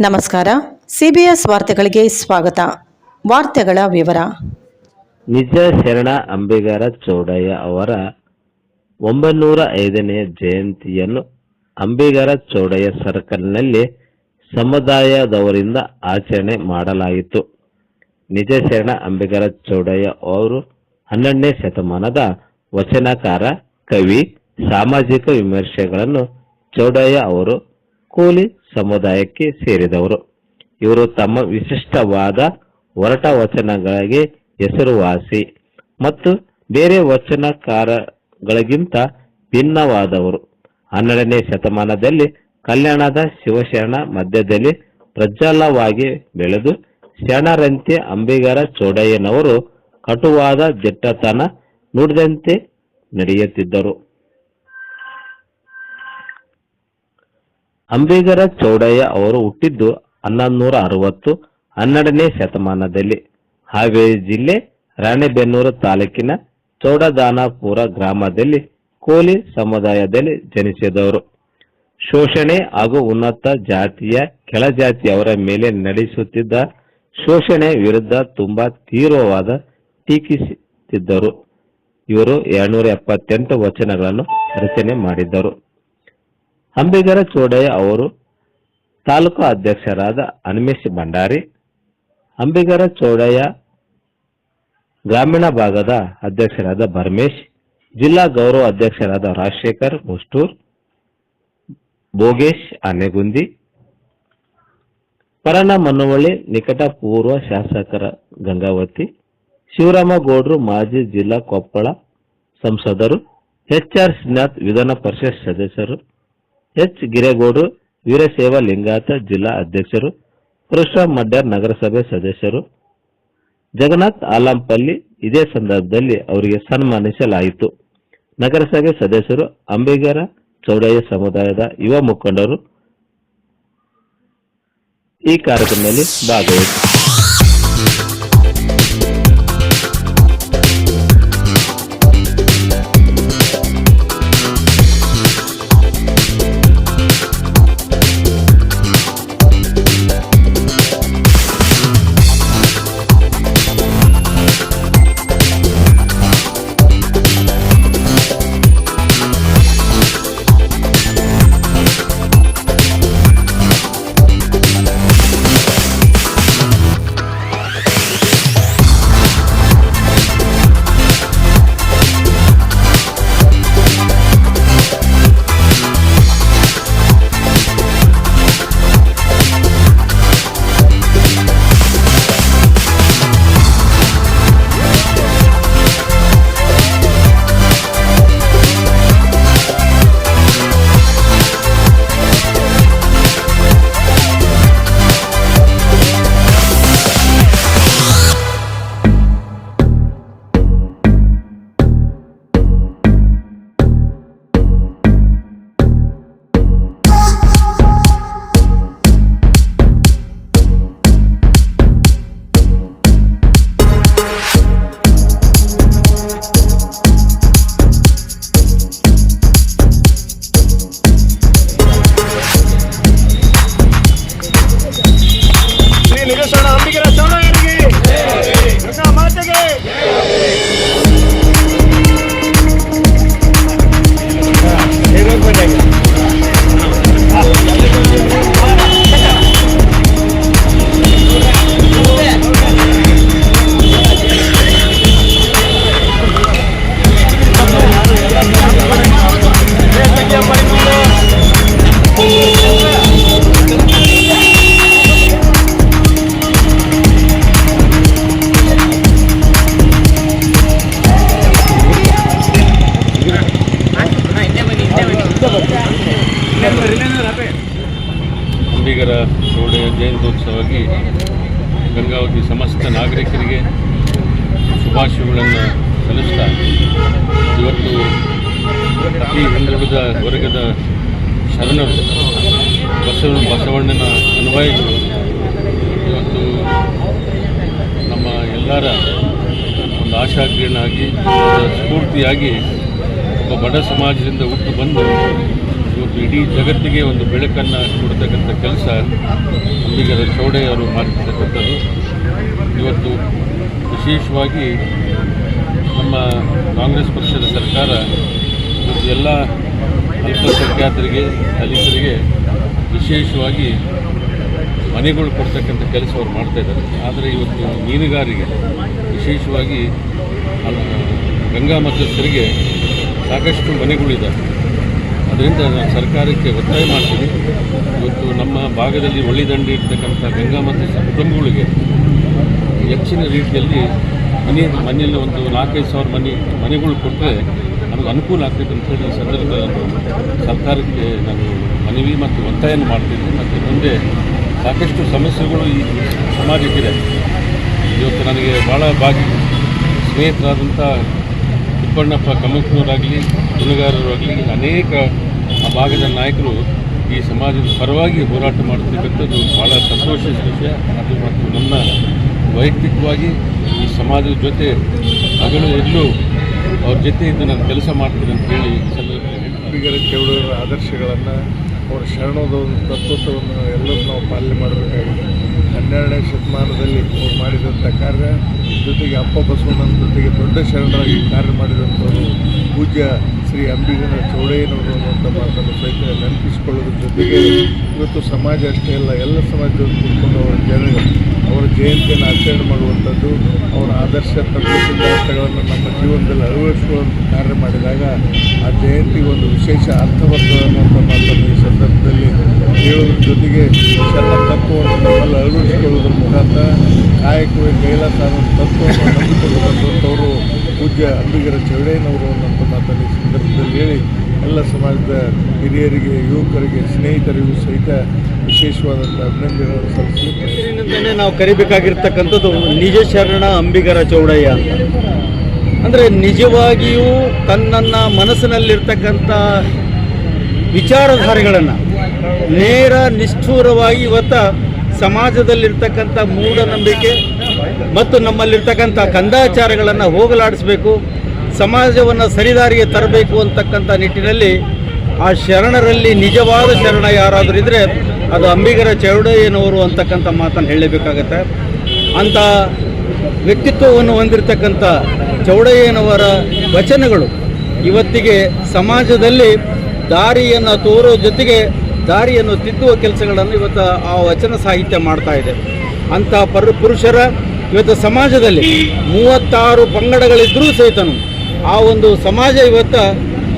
ನಮಸ್ಕಾರ. ಸಿಬಿಎಸ್ ವಾರ್ತೆಗಳಿಗೆ ಸ್ವಾಗತ. ವಾರ್ತೆಗಳ ವಿವರ. ನಿಜ ಶರಣ ಅಂಬಿಗರ ಚೌಡಯ್ಯ ಅವರ ಒಂಬೈನೂರ ಐದನೇ ಜಯಂತಿಯನ್ನು ಅಂಬಿಗರ ಚೌಡಯ್ಯ ಸರ್ಕಲ್ನಲ್ಲಿ ಸಮುದಾಯದವರಿಂದ ಆಚರಣೆ ಮಾಡಲಾಯಿತು. ನಿಜ ಶರಣ ಅಂಬಿಗರ ಚೌಡಯ್ಯ ಅವರು ಹನ್ನೆರಡನೇ ಶತಮಾನದ ವಚನಕಾರ, ಕವಿ, ಸಾಮಾಜಿಕ ವಿಮರ್ಶೆಗಳನ್ನು ಚೌಡಯ್ಯ ಅವರು ಕೂಲಿ ಸಮುದಾಯಕ್ಕೆ ಸೇರಿದವರು. ಇವರು ತಮ್ಮ ವಿಶಿಷ್ಟವಾದ ಒರಟ ವಚನಗಳಿಗೆ ಹೆಸರುವಾಸಿ ಮತ್ತು ಬೇರೆ ವಚನಕಾರಗಳಿಗಿಂತ ಭಿನ್ನವಾದವರು. ಹನ್ನೆರಡನೇ ಶತಮಾನದಲ್ಲಿ ಕಲ್ಯಾಣದ ಶಿವಶರಣ ಮಧ್ಯದಲ್ಲಿ ಪ್ರಜ್ವಲವಾಗಿ ಬೆಳೆದು ಶರಣರಂತೆ ಅಂಬಿಗರ ಚೌಡಯ್ಯನವರು ಕಟುವಾದ ದಿಟ್ಟತನ ನುಡಿದಂತೆ ನಡೆಯುತ್ತಿದ್ದರು. ಅಂಬಿಗರ ಚೌಡಯ್ಯ ಅವರು ಹುಟ್ಟಿದ್ದು ಹನ್ನೊಂದು ಅರವತ್ತು ಹನ್ನೆರಡನೇ ಶತಮಾನದಲ್ಲಿ. ಹಾವೇರಿ ಜಿಲ್ಲೆ ರಾಣೆಬೆನ್ನೂರು ತಾಲೂಕಿನ ಚೌಡದಾನಾಪುರ ಗ್ರಾಮದಲ್ಲಿ ಕೋಲಿ ಸಮುದಾಯದಲ್ಲಿ ಜನಿಸಿದವರು. ಶೋಷಣೆ ಹಾಗೂ ಉನ್ನತ ಜಾತಿಯ ಕೆಳಜಾತಿಯವರ ಮೇಲೆ ನಡೆಸುತ್ತಿದ್ದ ಶೋಷಣೆ ವಿರುದ್ಧ ತುಂಬಾ ತೀವ್ರವಾದ ಟೀಕಿಸುತ್ತಿದ್ದರು. ಇವರು ಎರಡ್ನೂರ ಎಪ್ಪತ್ತೆಂಟು ವಚನಗಳನ್ನು ರಚನೆ ಮಾಡಿದ್ದರು. ಅಂಬಿಗರ ಚೌಡಯ್ಯ ಅವರು ತಾಲೂಕು ಅಧ್ಯಕ್ಷರಾದ ಅನಿಮೇಶ್ ಭಂಡಾರಿ, ಅಂಬಿಗರ ಚೌಡಯ್ಯ ಗ್ರಾಮೀಣ ಭಾಗದ ಅಧ್ಯಕ್ಷರಾದ ಭರಮೇಶ್, ಜಿಲ್ಲಾ ಗೌರವ ಅಧ್ಯಕ್ಷರಾದ ರಾಜಶೇಖರ್ ಮುಸ್ಟೂರ್ ಭೋಗೇಶ್ ಆನೆಗುಂದಿ ಪರಣ ಮನ್ನವಳ್ಳಿ ನಿಕಟ ಪೂರ್ವ ಶಾಸಕರ ಗಂಗಾವತಿ, ಶಿವರಾಮ ಗೌಡ್ರು ಮಾಜಿ ಜಿಲ್ಲಾ ಕೊಪ್ಪಳ ಸಂಸದರು, ಎಚ್ ಆರ್ ಶ್ರೀನಾಥ್ ವಿಧಾನ ಪರಿಷತ್ ಸದಸ್ಯರು ಎಚ್. ಗಿರೇಗೌಡರು ವೀರಶೈವ ಲಿಂಗಾಯತ ಜಿಲ್ಲಾ ಅಧ್ಯಕ್ಷರು ಪರಶುರಾಮ್ ಮಡ್ಡರ್ ನಗರಸಭೆ ಸದಸ್ಯರು, ಜಗನ್ನಾಥ್ ಆಲಂಪಲ್ಲಿ ಇದೇ ಸಂದರ್ಭದಲ್ಲಿ ಅವರಿಗೆ ಸನ್ಮಾನಿಸಲಾಯಿತು. ನಗರಸಭೆ ಸದಸ್ಯರು ಅಂಬಿಗರ ಚೌಡಯ್ಯ ಸಮುದಾಯದ ಯುವ ಮುಖಂಡರು ಈ ಕಾರ್ಯಕ್ರಮದಲ್ಲಿ ಭಾಗವಹಿಸಿದರು ಗಂಗಾವತಿ ಸಮಸ್ತ ನಾಗರಿಕರಿಗೆ ಶುಭಾಶಯಗಳನ್ನು ಸಲ್ಲಿಸ್ತಾ ಇವತ್ತು ಈ ಹಿಂದುಳಿದ ವರ್ಗದ ಶರಣರು ಬಸವ ಬಸವಣ್ಣನ ಅನುಭವಿಗಳು ಇವತ್ತು ನಮ್ಮ ಎಲ್ಲರ ಒಂದು ಆಶಾಕಿರಣಾಗಿ ಸ್ಫೂರ್ತಿಯಾಗಿ ಒಬ್ಬ ಬಡ ಸಮಾಜದಿಂದ ಹುಟ್ಟು ಬಂದು ಇವತ್ತು ಇಡೀ ಜಗತ್ತಿಗೆ ಒಂದು ಬೆಳಕನ್ನು ಕೊಡ್ತಕ್ಕಂಥ ಕೆಲಸ ಅಂಬಿಗರ ಚೌಡೆ ಅವರು ಮಾಡಿರ್ತಕ್ಕಂಥದ್ದು ಇವತ್ತು ವಿಶೇಷವಾಗಿ ನಮ್ಮ ಕಾಂಗ್ರೆಸ್ ಪಕ್ಷದ ಸರ್ಕಾರ ಎಲ್ಲ ಅಲ್ಪಸಂಖ್ಯಾತರಿಗೆ, ದಲಿತರಿಗೆ ವಿಶೇಷವಾಗಿ ಮನೆಗಳು ಕೊಡ್ತಕ್ಕಂಥ ಕೆಲಸ ಅವ್ರು ಮಾಡ್ತಾ ಇದ್ದಾರೆ. ಆದರೆ ಇವತ್ತು ಮೀನುಗಾರಿಗೆ ವಿಶೇಷವಾಗಿ ಗಂಗಾ ಮಧ್ಯಸ್ಥರಿಗೆ ಸಾಕಷ್ಟು ಮನೆಗಳಿದ್ದಾವೆ. ಅದರಿಂದ ನಾನು ಸರ್ಕಾರಕ್ಕೆ ಒತ್ತಾಯ ಮಾಡ್ತೀನಿ. ಇವತ್ತು ನಮ್ಮ ಭಾಗದಲ್ಲಿ ದಂಡಿ ಇರ್ತಕ್ಕಂಥ ಗಂಗಾ ಮಧ್ಯಸ್ಥ ಕುಟುಂಬಗಳಿಗೆ ಹೆಚ್ಚಿನ ರೀತಿಯಲ್ಲಿ ಮನೆ, ಮನೆಯಲ್ಲಿ ಒಂದು ನಾಲ್ಕೈದು ಸಾವಿರ ಮನೆ, ಮನೆಗಳು ಕೊಟ್ಟರೆ ನಮಗೆ ಅನುಕೂಲ ಆಗ್ತೈತೆ ಅಂತ ಹೇಳಿ ಸಂದರ್ಭದಲ್ಲಿ ನಾನು ಸರ್ಕಾರಕ್ಕೆ ನಾನು ಮನವಿ ಮತ್ತು ಒತ್ತಾಯನ ಮಾಡ್ತೀನಿ ಮತ್ತು ಮುಂದೆ ಸಾಕಷ್ಟು ಸಮಸ್ಯೆಗಳು ಈ ಸಮಾಜಕ್ಕಿದೆ. ಇವತ್ತು ನನಗೆ ಭಾಳ ಬಾಗಿ ಸ್ನೇಹಿತರಾದಂಥ ತಿಪ್ಪಣ್ಣಪ್ಪ ಕಮಕ್ನೂರಾಗಲಿ ಗುಣಗಾರರಾಗಲಿ, ಅನೇಕ ಆ ಭಾಗದ ನಾಯಕರು ಈ ಸಮಾಜದ ಪರವಾಗಿ ಹೋರಾಟ ಮಾಡ್ತಕ್ಕಂಥದ್ದು ಭಾಳ ಸಂತೋಷದ ವಿಷಯ. ಅದು ಮತ್ತು ನನ್ನ ವೈಯಕ್ತಿಕವಾಗಿ ಈ ಸಮಾಜದ ಜೊತೆ ಹಗಲು ಎಲ್ಲೂ ಅವ್ರ ಜೊತೆ ನಾನು ಕೆಲಸ ಮಾಡ್ತೀನಿ ಅಂತ ಹೇಳಿ. ಅಂಬಿಗರ ಚೌಡರ ಆದರ್ಶಗಳನ್ನು ಅವರ ಶರಣದ ಒಂದು ತತ್ವತ್ವವನ್ನು ಎಲ್ಲರೂ ನಾವು ಪಾಲನೆ ಮಾಡಬೇಕಾಗಿದೆ ಹನ್ನೆರಡನೇ ಶತಮಾನದಲ್ಲಿ ಅವ್ರು ಮಾಡಿದಂಥ ಕಾರ್ಯ, ಜೊತೆಗೆ ಅಪ್ಪ ಬಸವಣ್ಣನ ಜೊತೆಗೆ ದೊಡ್ಡ ಶರಣರಾಗಿ ಕಾರ್ಯ ಮಾಡಿದಂಥವರು ಪೂಜ್ಯ ಶ್ರೀ ಅಂಬಿಗನ ಚೌಡಯ್ಯನವರು ಅನ್ನುವಂಥ ಮಾತನ್ನು ಸಹಿತ ನೆನಪಿಸಿಕೊಳ್ಳೋದ್ರ ಜೊತೆಗೆ ಇವತ್ತು ಸಮಾಜ ಅಷ್ಟೇ ಅಲ್ಲ, ಎಲ್ಲ ಸಮಾಜದಲ್ಲಿ ಕೂತ್ಕೊಂಡು ಅವರ ಜನರು, ಅವರ ಜಯಂತಿಯನ್ನು ಆಚರಣೆ ಮಾಡುವಂಥದ್ದು, ಅವರ ಆದರ್ಶ ತತ್ವ ಸಿದ್ಧಾಂತಗಳನ್ನು ನಮ್ಮ ಜೀವನದಲ್ಲಿ ಅಳವಡಿಸುವಂಥ ಕಾರ್ಯ ಮಾಡಿದಾಗ ಆ ಜಯಂತಿ ಒಂದು ವಿಶೇಷ ಅರ್ಥವರ್ಧ ಅನ್ನುವಂಥ ಮಾತನ್ನು ಈ ಸಂದರ್ಭದಲ್ಲಿ ಹೇಳೋದ್ರ ಜೊತೆಗೆ ಶರಣ ತತ್ವವನ್ನು ನಮ್ಮಲ್ಲಿ ಅಳವಡಿಸಿಕೊಳ್ಳೋದ್ರ ಮುಖಾಂತರ ಕಾಯಕವೇ ಕೈಲಾಸ ಅನ್ನೋ ತತ್ವವನ್ನು ನಂಬಿಕೊಂಡು ಬಂದಂಥವರು ಪೂಜ್ಯ ಅಂಬಿಗರ ಚೌಡಯ್ಯನವರು ಅನ್ನೋಂಥ ಈ ಸಂದರ್ಭದಲ್ಲಿ ಹೇಳಿ ಎಲ್ಲ ಸಮಾಜದ ಹಿರಿಯರಿಗೆ, ಯುವಕರಿಗೆ, ಸ್ನೇಹಿತರಿಗೂ ಸಹಿತ ವಿಶೇಷವಾದಂಥ ಅಭಿನಂದನೆಗಳನ್ನು ಸಲ್ಲಿಸಲು ನಾವು ಕರಿಬೇಕಾಗಿರ್ತಕ್ಕಂಥದ್ದು ನಿಜ ಶರಣ ಅಂಬಿಗರ ಚೌಡಯ್ಯ ಅಂತ. ಅಂದರೆ ನಿಜವಾಗಿಯೂ ತನ್ನನ್ನ ಮನಸ್ಸಿನಲ್ಲಿರ್ತಕ್ಕಂಥ ವಿಚಾರಧಾರೆಗಳನ್ನು ನೇರ ನಿಷ್ಠೂರವಾಗಿ ಇವತ್ತ ಸಮಾಜದಲ್ಲಿರ್ತಕ್ಕಂಥ ಮೂಢನಂಬಿಕೆ ಮತ್ತು ನಮ್ಮಲ್ಲಿರ್ತಕ್ಕಂಥ ಕಂದಾಚಾರಗಳನ್ನು ಹೋಗಲಾಡಿಸಬೇಕು. ಸಮಾಜವನ್ನು ಸರಿದಾರಿಗೆ ತರಬೇಕು ಅಂತಕ್ಕಂಥ ನಿಟ್ಟಿನಲ್ಲಿ ಆ ಶರಣರಲ್ಲಿ ನಿಜವಾದ ಶರಣ ಯಾರಾದರೂ ಇದ್ದರೆ ಅದು ಅಂಬಿಗರ ಚೌಡಯ್ಯನವರು ಅಂತಕ್ಕಂಥ ಮಾತನ್ನು ಹೇಳಬೇಕಾಗತ್ತೆ. ಅಂಥ ವ್ಯಕ್ತಿತ್ವವನ್ನು ಹೊಂದಿರತಕ್ಕಂಥ ಚೌಡಯ್ಯನವರ ವಚನಗಳು ಇವತ್ತಿಗೆ ಸಮಾಜದಲ್ಲಿ ದಾರಿಯನ್ನು ತೋರೋ ಜೊತೆಗೆ ದಾರಿಯನ್ನು ತಿದ್ದುವ ಕೆಲಸಗಳನ್ನು ಇವತ್ತು ಆ ವಚನ ಸಾಹಿತ್ಯ ಮಾಡ್ತಾ ಇದೆ. ಅಂಥ ಪರ, ಪುರುಷರ ಇವತ್ತು ಸಮಾಜದಲ್ಲಿ ಮೂವತ್ತಾರು ಪಂಗಡಗಳಿದ್ದರೂ ಸಹಿತನು ಆ ಒಂದು ಸಮಾಜ ಇವತ್ತು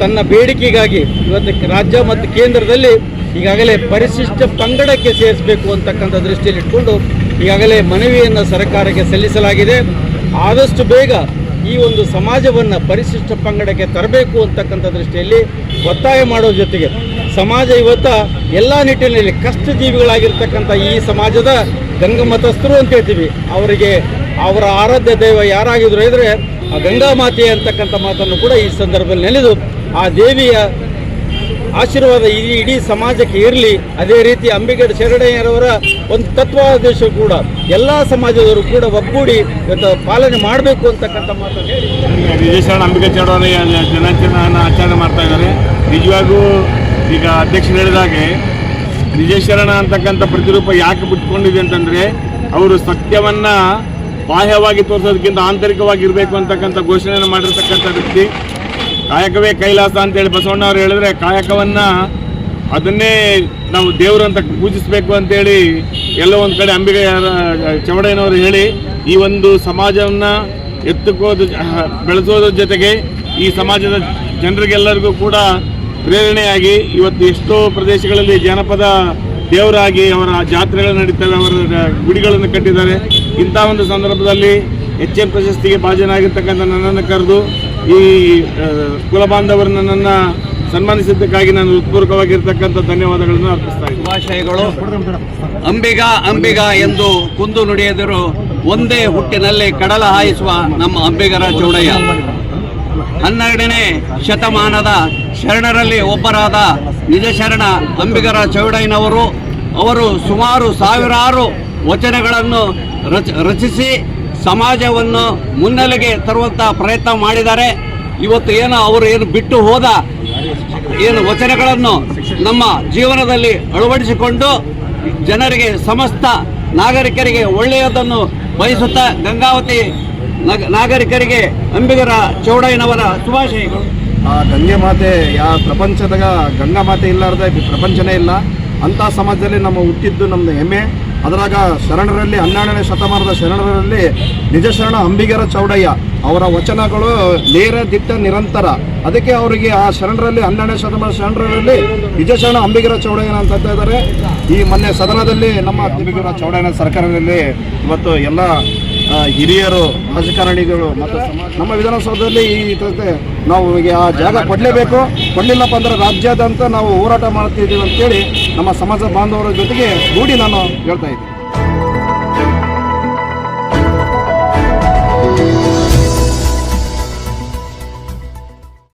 ತನ್ನ ಬೇಡಿಕೆಗಾಗಿ ಇವತ್ತು ರಾಜ್ಯ ಮತ್ತು ಕೇಂದ್ರದಲ್ಲಿ ಈಗಾಗಲೇ ಪರಿಶಿಷ್ಟ ಪಂಗಡಕ್ಕೆ ಸೇರಿಸಬೇಕು ಅಂತಕ್ಕಂಥ ದೃಷ್ಟಿಯಲ್ಲಿ ಇಟ್ಕೊಂಡು ಈಗಾಗಲೇ ಮನವಿಯನ್ನು ಸರ್ಕಾರಕ್ಕೆ ಸಲ್ಲಿಸಲಾಗಿದೆ. ಆದಷ್ಟು ಬೇಗ ಈ ಒಂದು ಸಮಾಜವನ್ನು ಪರಿಶಿಷ್ಟ ಪಂಗಡಕ್ಕೆ ತರಬೇಕು ಅಂತಕ್ಕಂಥ ದೃಷ್ಟಿಯಲ್ಲಿ ಒತ್ತಾಯ ಮಾಡೋ ಜೊತೆಗೆ ಸಮಾಜ ಇವತ್ತ ಎಲ್ಲ ನಿಟ್ಟಿನಲ್ಲಿ ಕಷ್ಟಜೀವಿಗಳಾಗಿರ್ತಕ್ಕಂಥ ಈ ಸಮಾಜದ ಗಂಗಮತಸ್ಥರು ಅಂತ ಹೇಳ್ತೀವಿ. ಅವರಿಗೆ ಅವರ ಆರಾಧ್ಯ ದೈವ ಯಾರಾಗಿದ್ರು ಇದ್ರೆ ಆ ಗಂಗಾ ಮಾತೆ ಅಂತಕ್ಕಂಥ ಮಾತನ್ನು ಕೂಡ ಈ ಸಂದರ್ಭದಲ್ಲಿ ನೆನೆದು ಆ ದೇವಿಯ ಆಶೀರ್ವಾದ ಇಡೀ ಇಡೀ ಸಮಾಜಕ್ಕೆ ಇರಲಿ. ಅದೇ ರೀತಿ ಅಂಬಿಗಡ ಶರಣಯ್ಯರವರ ಒಂದು ತತ್ವಾದೇಶ ಕೂಡ ಎಲ್ಲ ಸಮಾಜದವರು ಕೂಡ ಒಗ್ಗೂಡಿ ಇವತ್ತು ಪಾಲನೆ ಮಾಡಬೇಕು ಅಂತಕ್ಕಂಥ ಮಾತನ್ನು ಹೇಳಿ. ವಿಜಯಶರಣ ಅಂಬಿಕಾ ಚೌಡವರ ದಿನಾಚರಣೆಯನ್ನು ಆಚರಣೆ ಮಾಡ್ತಾ ಇದ್ದಾರೆ. ನಿಜವಾಗೂ ಈಗ ಅಧ್ಯಕ್ಷರು ಹೇಳಿದಾಗೆ ವಿಜಯಶರಣ ಅಂತಕ್ಕಂಥ ಪ್ರತಿರೂಪ ಯಾಕೆ ಬಿಟ್ಕೊಂಡಿದೆ ಅಂತಂದರೆ, ಅವರು ಸತ್ಯವನ್ನ ಬಾಹ್ಯವಾಗಿ ತೋರಿಸೋದಕ್ಕಿಂತ ಆಂತರಿಕವಾಗಿ ಇರಬೇಕು ಅಂತಕ್ಕಂಥ ಘೋಷಣೆಯನ್ನು ಮಾಡಿರ್ತಕ್ಕಂಥ ವ್ಯಕ್ತಿ. ಕಾಯಕವೇ ಕೈಲಾಸ ಅಂತೇಳಿ ಬಸವಣ್ಣ ಅವರು ಹೇಳಿದ್ರೆ ಕಾಯಕವನ್ನು ಅದನ್ನೇ ನಾವು ದೇವರು ಅಂತ ಪೂಜಿಸಬೇಕು ಅಂತೇಳಿ ಎಲ್ಲೋ ಒಂದು ಕಡೆ ಅಂಬಿಗೆ ಚೌಡಯ್ಯನವರು ಹೇಳಿ ಈ ಒಂದು ಸಮಾಜವನ್ನು ಎತ್ತುಕೋದು ಬೆಳೆಸೋದ್ರ ಜೊತೆಗೆ ಈ ಸಮಾಜದ ಜನರಿಗೆಲ್ಲರಿಗೂ ಕೂಡ ಪ್ರೇರಣೆಯಾಗಿ ಇವತ್ತು ಎಷ್ಟೋ ಪ್ರದೇಶಗಳಲ್ಲಿ ಜನಪದ ದೇವರಾಗಿ ಅವರ ಜಾತ್ರೆಗಳು ನಡೀತವೆ, ಅವರ ಗುಡಿಗಳನ್ನು ಕಟ್ಟಿದ್ದಾರೆ. ಇಂಥ ಒಂದು ಸಂದರ್ಭದಲ್ಲಿ ಎಚ್ ಎಂ ಪ್ರಶಸ್ತಿಗೆ ಭಾಜನಾಗಿರ್ತಕ್ಕಂಥ ನನ್ನನ್ನು ಕರೆದು ಈ ಕುಲ ಬಾಂಧವರನ್ನು ನನ್ನ ಸನ್ಮಾನಿಸಿದ್ದಕ್ಕಾಗಿ ನಾನು ಹೃತ್ಪೂರ್ವಕವಾಗಿರ್ತಕ್ಕಂಥ ಧನ್ಯವಾದಗಳನ್ನು ಅರ್ಪಿಸ್ತಾ ಇದ್ದೀನಿ. ಶುಭಾಶಯಗಳು. ಅಂಬಿಗ ಅಂಬಿಗ ಎಂದು ಕುಂದು ನುಡಿಯದರು ಒಂದೇ ಹುಟ್ಟಿನಲ್ಲಿ ಕಡಲ ಹಾಯಿಸುವ ನಮ್ಮ ಅಂಬಿಗರ ಚೌಡಯ್ಯ. ಹನ್ನೆರಡನೇ ಶತಮಾನದ ಶರಣರಲ್ಲಿ ಒಬ್ಬರಾದ ನಿಜಶರಣ ಅಂಬಿಗರ ಚೌಡಯ್ಯನವರು, ಅವರು ಸುಮಾರು ಸಾವಿರಾರು ವಚನಗಳನ್ನು ರಚ, ರಚಿಸಿ ಸಮಾಜವನ್ನು ಮುನ್ನೆಲೆಗೆ ತರುವಂಥ ಪ್ರಯತ್ನ ಮಾಡಿದ್ದಾರೆ. ಇವತ್ತು ಏನು ಅವರು ಏನು ಬಿಟ್ಟು ಹೋದ ಏನು ವಚನಗಳನ್ನು ನಮ್ಮ ಜೀವನದಲ್ಲಿ ಅಳವಡಿಸಿಕೊಂಡು ಜನರಿಗೆ ಸಮಸ್ತ ನಾಗರಿಕರಿಗೆ ಒಳ್ಳೆಯದನ್ನು ಬಯಸುತ್ತಾ ಗಂಗಾವತಿ ನಗ- ನಾಗರಿಕರಿಗೆ ಅಂಬಿಗರ ಚೌಡಯ್ಯನವರ ಶುಭಾಶಯಗಳು ಆ ಗಂಗೆ ಮಾತೆ, ಯಾ ಪ್ರಪಂಚದಾಗ ಗಂಗಾ ಮಾತೆ ಇಲ್ಲಾರ್ದೆ ಪ್ರಪಂಚನೇ ಇಲ್ಲ. ಅಂಥ ಸಮಾಜದಲ್ಲಿ ನಮ್ಮ ಹುಟ್ಟಿದ್ದು ನಮ್ಮದು ಹೆಮ್ಮೆ. ಅದರಾಗ ಶರಣರಲ್ಲಿ ಹನ್ನೆರಡನೇ ಶತಮಾನದ ಶರಣರಲ್ಲಿ ನಿಜ ಶರಣ ಅಂಬಿಗರ ಚೌಡಯ್ಯ ಅವರ ವಚನಗಳು ನೇರ ದಿಟ್ಟ ನಿರಂತರ. ಅದಕ್ಕೆ ಅವರಿಗೆ ಆ ಶರಣರಲ್ಲಿ ಹನ್ನೆರಡನೇ ಶತಮಾನ ಶರಣರಲ್ಲಿ ನಿಜ ಶರಣ ಅಂಬಿಗರ ಚೌಡಯ್ಯನ ಅಂತ ಇದ್ದಾರೆ. ಈ ಮೊನ್ನೆ ಸದನದಲ್ಲಿ ನಮ್ಮ ಅಂಬಿಗರ ಚೌಡಯ್ಯನ ಸರ್ಕಾರದಲ್ಲಿ ಇವತ್ತು ಎಲ್ಲ ಹಿರಿಯರು, ರಾಜಕಾರಣಿಗಳು ಮತ್ತು ನಮ್ಮ ವಿಧಾನಸೌಧದಲ್ಲಿ ಈ ನಾವು ಆ ಜಾಗ ಕೊಡಲೇಬೇಕು. ಕೊಡಲಿಲ್ಲಪ್ಪ ಅಂದ್ರೆ ರಾಜ್ಯಾದ್ಯಂತ ನಾವು ಹೋರಾಟ ಮಾಡ್ತಿದ್ದೀವಿ ಅಂತೇಳಿ ನಮ್ಮ ಸಮಾಜ ಬಾಂಧವರ ಜೊತೆಗೆ ಕೂಡಿ ನಾನು ಹೇಳ್ತಾ ಇದ್ದೀನಿ.